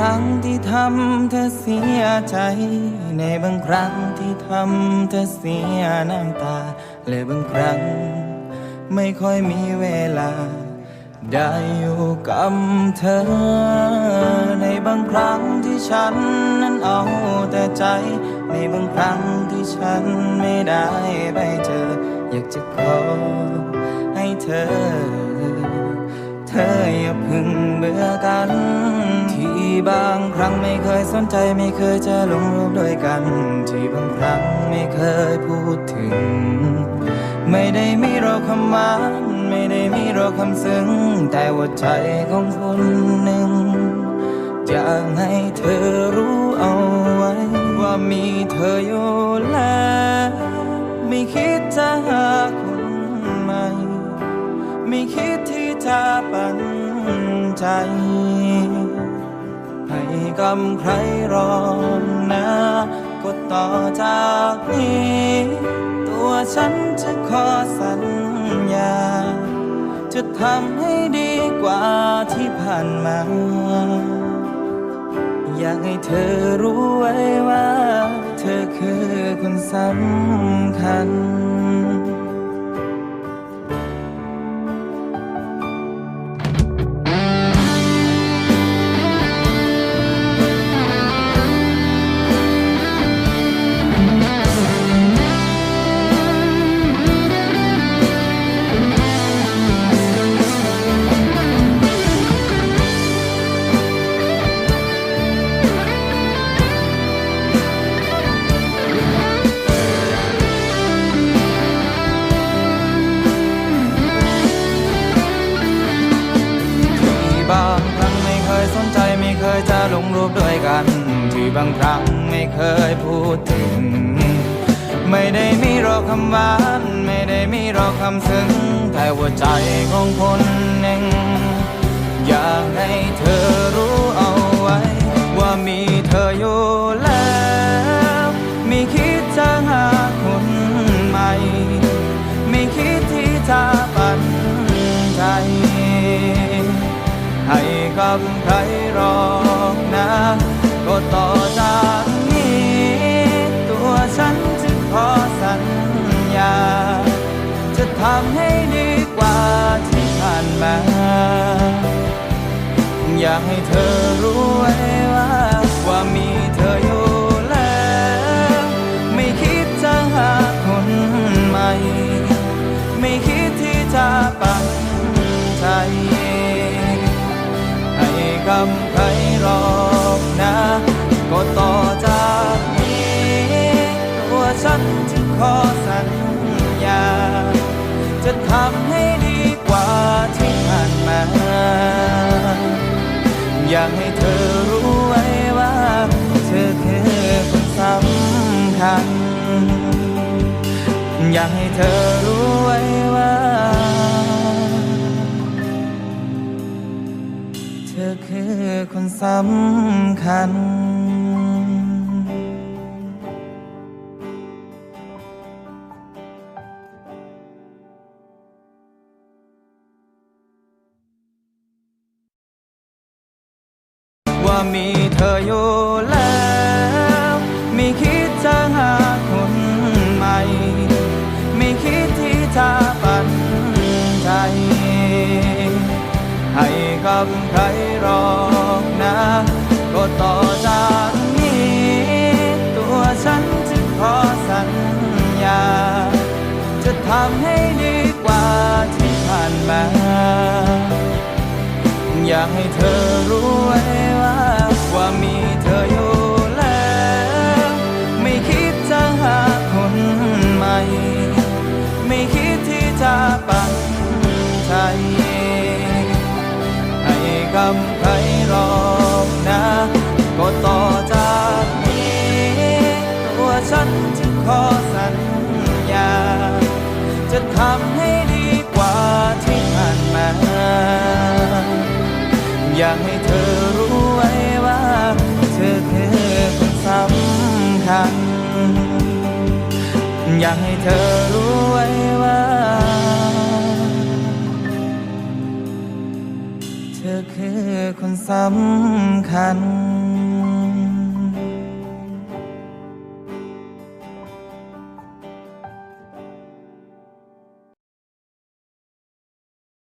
บางครั้งที่ทำเธอเสียใจ ในบางครั้งที่ทำเธอเสียน้ำตา และบางครั้ง ไม่ค่อยมีเวลา ได้อยู่กับเธอ ในบางครั้งที่ฉันนั้นเอาแต่ใจ ในบางครั้งที่ฉันไม่ได้ไปเจอ อยากจะขอให้เธอ บางครั้งไม่เคยสนใจไม่เคยจะลงรูปด้วยกัน ที่บางครั้งไม่เคยพูดถึง ไม่ได้มีเราคำหวานไม่ได้มีเราคำซึ้ง แต่ว่าใจของคนหนึ่ง อยากให้เธอรู้เอาไว้ ว่ามีเธออยู่แล้วไม่คิดจะหาคนใหม่ไม่คิดที่จะปันใจ กับใครรองนะก็ต่อจากนี้ ตัวฉันจะขอสัญญา จะทำให้ดีกว่าที่ผ่านมา อยากให้เธอรู้ไว้ว่า เธอคือคนสำคัญ บางครั้งไม่เคยพูดถึง ไม่ได้มีรอคำหวานไม่ได้มีรอคำซึ้งแต่ว่าใจของคนหนึ่ง อยากให้เธอรู้เอาไว้ ว่ามีเธออยู่แล้ว ไม่คิดจะหาคนใหม่ ไม่คิดที่จะปันใจให้กับใครหรอกนะ ก็ต่อจากนี้ ตัวฉันจะขอสัญญา จะทำให้ดีกว่าที่ผ่านมา อยากให้เธอรู้ไว้ว่าว่ามีเธออยู่แล้ว ไม่คิดจะหาคนใหม่ ไม่คิดที่จะปันใจ ให้กับ ทำให้ดีกว่าที่ผ่านมา อยากให้เธอรู้ไว้ว่า เธอคือคนสำคัญ อยากให้เธอรู้ไว้ว่า เธอคือคนสำคัญ มีเธออยู่แล้ว ไม่คิดจะหาคนใหม่ ไม่คิดที่จะปันใจ ให้กับใครรอกนะ ก็ต่อจากนี้ ตัวฉันจะขอสัญญา จะทำให้ดีกว่าที่ผ่านมา อยากให้เธอรู้ อยากให้เธอรู้ไว้ว่า เธอคือคนสำคัญ